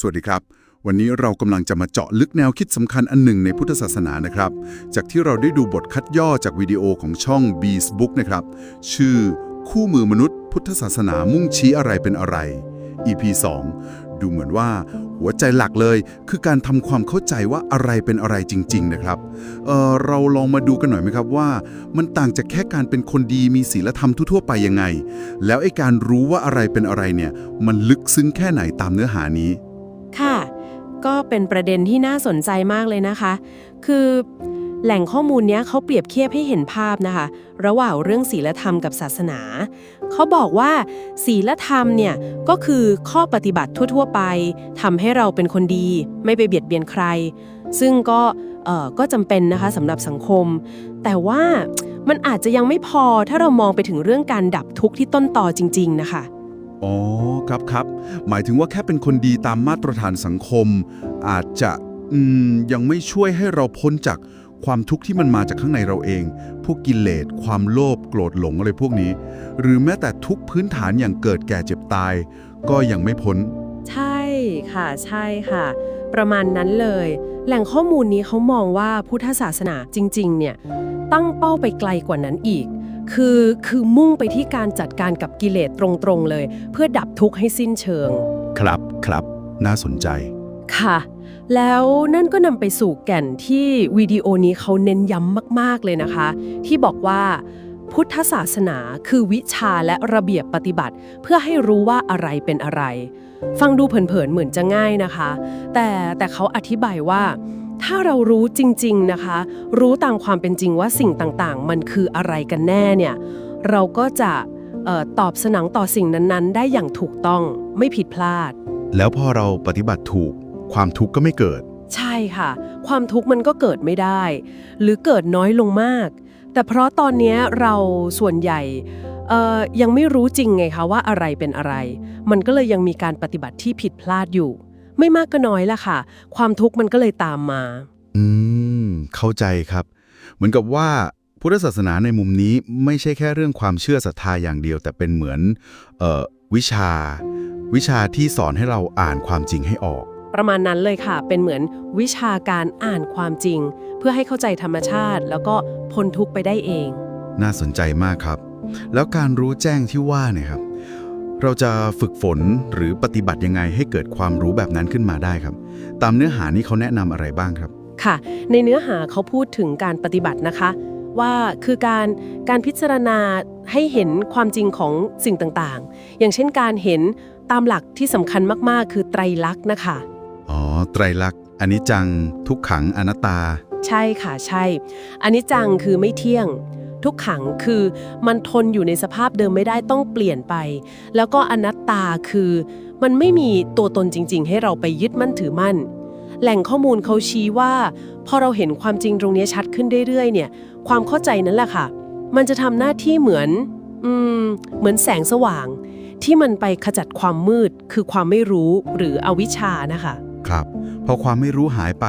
สวัสดีครับ วันนี้เรากำลังจะมาเจาะลึกแนวคิดสำคัญอันหนึ่งในพุทธศาสนานะครับ จากที่เราได้ดูบทคัดย่อจากวิดีโอของช่อง b e a s Book นะครับ ชื่อ คู่มือมนุษย์ พุทธศาสนามุ่งชี้อะไรเป็นอะไร EP 2 ดูเหมือนว่า หัวใจหลักเลยคือการทำความเข้าใจว่าอะไรเป็นอะไรจริง ๆ นะครับเเราลองมาดูกันหน่อยไหมครับว่า มันต่างจากแค่การเป็นคนดีมีศีลธรรมทั่วๆไปยังไง แล้วไอ้การรู้ว่าอะไรเป็นอะไรเนี่ย มันลึกซึ้งแค่ไหนตามเนื้อหานี้ เป็นประเด็นที่น่าสนใจมากเลยนะคะ คือแหล่งข้อมูลนี้เขาเปรียบเทียบให้เห็นภาพนะคะ ระหว่างเรื่องศีลธรรมกับศาสนา เขาบอกว่าศีลธรรมเนี่ยก็คือข้อปฏิบัติทั่ว ๆ ไปทำให้เราเป็นคนดี ไม่ไปเบียดเบียนใคร ซึ่งก็เอ่อก็จำเป็นนะคะสำหรับสังคม แต่ว่ามันอาจจะยังไม่พอถ้าเรามองไปถึงเรื่องการดับทุกข์ที่ต้นต่อจริง ๆ นะคะ อ๋อครับครับ หมายถึงว่าแค่เป็นคนดีตามมาตรฐานสังคม อาจจะอืมยังไม่ช่วยให้เราพ้นจากความทุกข์ที่มันมาจากข้างในเราเอง พวกกิเลส ความโลภ โกรธหลงอะไรพวกนี้ หรือแม้แต่ทุกพื้นฐานอย่างเกิดแก่เจ็บตาย ก็ยังไม่พ้น ใช่ค่ะ ใช่ค่ะ ประมาณนั้นเลย แหล่งข้อมูลนี้เขามองว่าพุทธศาสนาจริง ๆ เนี่ย ตั้งเป้าไปไกลกว่านั้นอีก คือคือมุ่งไปที่การจัดการกับกิเลสตรงๆเลย เพื่อดับทุกข์ให้สิ้นเชิง ครับครับ น่าสนใจ ค่ะ แล้วนั่นก็นำไปสู่แก่นที่วิดีโอนี้เขาเน้นย้ำมากๆเลยนะคะ ที่บอกว่าพุทธศาสนาคือวิชาและระเบียบปฏิบัติ เพื่อให้รู้ว่าอะไรเป็นอะไร ฟังดูเผินๆเหมือนจะง่ายนะคะ แต่แต่เขาอธิบายว่า ถ้าเรารู้จริงๆนะคะ รู้ตามความเป็นจริงว่าสิ่งต่างๆ มันคืออะไรกันแน่เนี่ย เราก็จะเออตอบสนองต่อสิ่งนั้นๆ ได้อย่างถูกต้องไม่ผิดพลาด แล้วพอเราปฏิบัติถูก ความทุกข์ก็ไม่เกิด ใช่ค่ะ ความทุกข์มันก็เกิดไม่ได้ หรือเกิดน้อยลงมาก แต่เพราะตอนเนี้ยเราส่วนใหญ่เอ่อยังไม่รู้จริงไงคะว่าอะไรเป็นอะไร มันก็เลยยังมีการปฏิบัติที่ผิดพลาดอยู่ ไม่มากก็น้อยละค่ะ ความทุกข์มันก็เลยตามมา อืม เข้าใจครับ เหมือนกับว่าพุทธศาสนาในมุมนี้ไม่ใช่แค่เรื่องความเชื่อศรัทธาอย่างเดียว แต่เป็นเหมือนเอ่อวิชา วิชาที่สอนให้เราอ่านความจริงให้ออก ประมาณนั้นเลยค่ะ เป็นเหมือนวิชาการอ่านความจริง เพื่อให้เข้าใจธรรมชาติ แล้วก็พ้นทุกข์ไปได้เอง น่าสนใจมากครับ แล้วการรู้แจ้งที่ว่าเนี่ยครับ เราจะฝึกฝนหรือปฏิบัติยังไงให้เกิดความรู้แบบนั้นขึ้นมาได้ครับ ตามเนื้อหานี้เขาแนะนำอะไรบ้างครับ ค่ะ ในเนื้อหาเขาพูดถึงการปฏิบัตินะคะ ว่าคือการการพิจารณาให้เห็นความจริงของสิ่งต่างๆ อย่างเช่นการเห็นตามหลักที่สำคัญมากๆ คือไตรลักษณ์นะคะ อ๋อ ไตรลักษณ์อนิจจังทุกขังอนัตตา ใช่ค่ะใช่อันนี้จังคือไม่เที่ยง ทุกขังคือมันทนอยู่ในสภาพเดิมไม่ได้ต้องเปลี่ยนไป แล้วก็อนัตตาคือมันไม่มีตัวตนจริง ๆ ให้เราไปยึดมั่นถือมั่น แหล่งข้อมูลเขาชี้ว่า พอเราเห็นความจริงตรงนี้ชัดขึ้นเรื่อยๆ เนี่ย ความเข้าใจนั้นแหละค่ะ มันจะทำหน้าที่เหมือนอืมเหมือนแสงสว่าง ที่มันไปขจัดความมืด คือความไม่รู้หรืออวิชชานะคะ ครับ พอความไม่รู้หายไป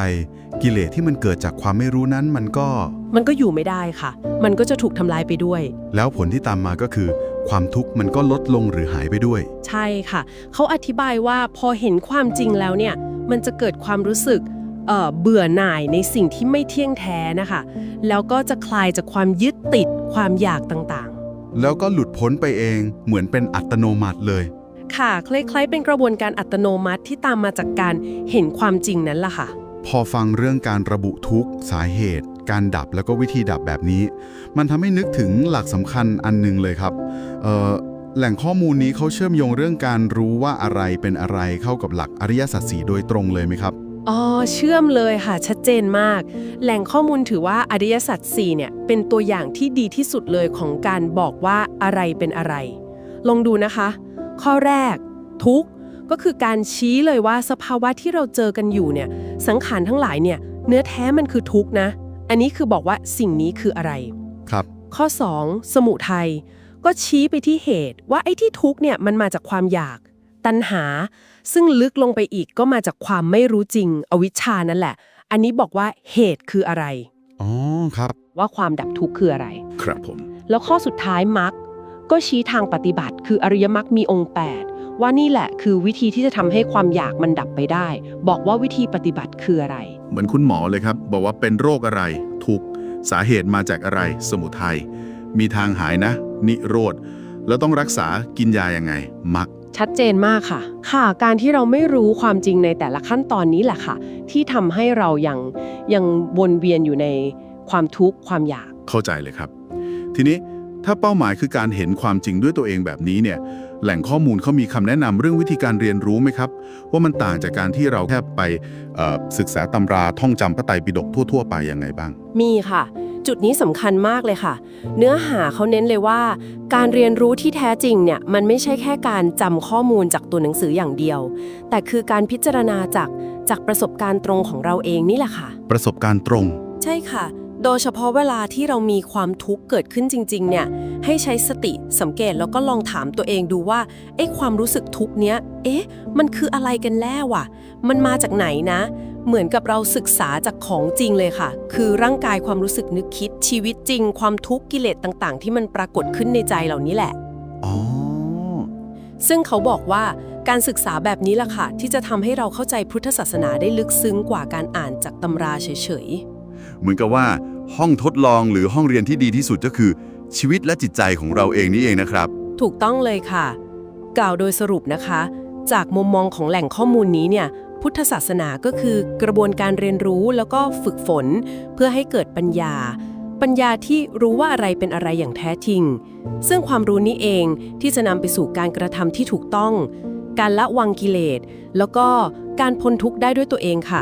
กิเลสที่มันเกิดจากความไม่รู้นั้นมันก็ มันก็อยู่ไม่ได้ค่ะ มันก็จะถูกทำลายไปด้วย แล้วผลที่ตามมาก็คือ ความทุกข์มันก็ลดลงหรือหายไปด้วย ใช่ค่ะ เขาอธิบายว่าพอเห็นความจริงแล้วเนี่ย มันจะเกิดความรู้สึกเอ่อเบื่อหน่ายในสิ่งที่ไม่เที่ยงแท้นะคะ แล้วก็จะคลายจากความยึดติดความอยากต่างแล้วก็หลุดพ้นไปเองเหมือนเป็นอัตโนมัติเลย ๆ ค่ะ คล้ายๆ เป็นกระบวนการอัตโนมัติที่ตามมาจากการเห็นความจริงนั้นล่ะค่ะ พอฟังเรื่องการระบุทุกสาเหตุ การดับแล้วก็วิธีดับแบบนี้ มันทำให้นึกถึงหลักสำคัญอันหนึงเลยครับแหล่งข้อมูลนี้เขาเชื่อมโยงเรื่องการรู้ว่าอะไรเป็นอะไรเข้ากับหลักอริยสัจสี่โดยตรงเลยไหมครับอ๋อเชื่อมเลยค่ะ ชัดเจนมาก แหล่งข้อมูลถือว่าอริยสัจ4เนี่ย เป็นตัวอย่างที่ดีที่สุดเลยของการบอกว่าอะไรเป็นอะไร ลองดูนะคะ ข้อแรก ทุกข ก็คือการชี้เลยว่าสภาวะที่เราเจอกันอยู่เนี่ยสังขารทั้งหลายเนี่ยเนื้อแท้มันคือทุกข์นะ อันนี้คือบอกว่าสิ่งนี้คืออะไร ครับ ข้อ 2 สมุทัยก็ชี้ไปที่เหตุว่าไอ้ที่ทุกข์เนี่ยมันมาจากความอยาก ตัณหา ซึ่งลึกลงไปอีกก็มาจากความไม่รู้จริง อวิชชานั่นแหละ อันนี้บอกว่าเหตุคืออะไร อ๋อ ครับ ว่าความดับทุกข์คืออะไร ครับผม แล้วข้อสุดท้ายมรรคก็ชี้ทางปฏิบัติ คืออริยมรรคมีองค์ 8 ว่านี่แหละคือวิธีที่จะทำให้ความอยากมันดับไปได้ บอกว่าวิธีปฏิบัติคืออะไร เหมือนคุณหมอเลยครับ บอกว่าเป็นโรคอะไร ทุกข์สาเหตุมาจากอะไร สมุทัยมีทางหายนะ นิโรธ แล้วต้องรักษากินยายังไง มัก ชัดเจนมากค่ะ ค่ะ การที่เราไม่รู้ความจริงในแต่ละขั้นตอนนี้แหละค่ะ ที่ทำให้เรายังยังวนเวียนอยู่ในความทุกข์ความอยาก เข้าใจเลยครับ ทีนี้ถ้าเป้าหมายคือการเห็นความจริงด้วยตัวเองแบบนี้เนี่ย แหล่งข้อมูลเขามีคำแนะนำเรื่องวิธีการเรียนรู้ไหมครับ ว่ามันต่างจากการที่เราแค่ไปเอ่อศึกษาตำราท่องจำพระไตรปิฎกทั่ว ๆ ไปยังไงบ้าง มีค่ะ จุดนี้สำคัญมากเลยค่ะ เนื้อหาเขาเน้นเลยว่า การเรียนรู้ที่แท้จริงเนี่ยมันไม่ใช่แค่การจำข้อมูลจากตัวหนังสืออย่างเดียว แต่คือการพิจารณาจากจากประสบการณ์ตรงของเราเองนี่แหละค่ะ ประสบการณ์ตรง ใช่ค่ะ โดยเฉพาะเวลาที่เรามีความทุกข์เกิดขึ้นจริงๆ เนี่ย ให้ใช้สติสังเกตแล้วก็ลองถามตัวเองดูว่าไอ้ความรู้สึกทุกข์เนี้ย เอ๊ะ มันคืออะไรกันแน่วะมันมาจากไหนนะ เหมือนกับเราศึกษาจากของจริงเลยค่ะ คือร่างกายความรู้สึกนึกคิดชีวิตจริง ความทุกข์กิเลสต่างๆ ที่มันปรากฏขึ้นในใจเหล่านี้แหละอ๋อซึ่งเขาบอกว่าการศึกษาแบบนี้ล่ะค่ะที่จะทำให้เราเข้าใจพุทธศาสนาได้ลึกซึ้งกว่าการอ่านจากตำราเฉยๆ เหมือนกับว่าห้องทดลองหรือห้องเรียนที่ดีที่สุดก็คือ ชีวิตและจิตใจของเราเองนี่เองนะครับ ถูกต้องเลยค่ะ กล่าวโดยสรุปนะคะ จากมุมมองของแหล่งข้อมูลนี้เนี่ยพุทธศาสนาก็คือกระบวนการเรียนรู้แล้วก็ฝึกฝน เพื่อให้เกิดปัญญา ปัญญาที่รู้ว่าอะไรเป็นอะไรอย่างแท้จริง ซึ่งความรู้นี้เองที่จะนำไปสู่การกระทำที่ถูกต้อง การละวางกิเลสแล้วก็การพ้นทุกข์ได้ด้วยตัวเองค่ะ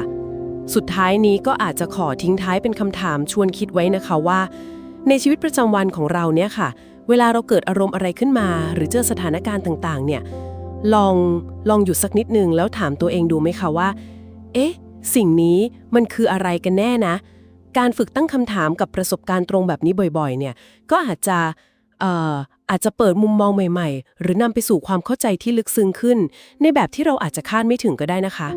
สุดท้ายนี้ก็อาจจะขอทิ้งท้ายเป็นคำถามชวนคิดไว้นะคะว่า ในชีวิตประจำวันของเราเนี่ยค่ะ เวลาเราเกิดอารมณ์อะไรขึ้นมา หรือเจอสถานการณ์ต่างๆ เนี่ยลองลองหยุดสักนิดนึงแล้วถามตัวเองดูไหมคะว่า เอ๊ะ สิ่งนี้มันคืออะไรกันแน่นะ การฝึกตั้งคำถามกับประสบการณ์ตรงแบบนี้บ่อยๆ เนี่ยก็อาจจะเอ่ออาจจะเปิดมุมมองใหม่ๆ หรือนำไปสู่ความเข้าใจที่ลึกซึ้งขึ้น ในแบบที่เราอาจจะคาดไม่ถึงก็ได้นะคะ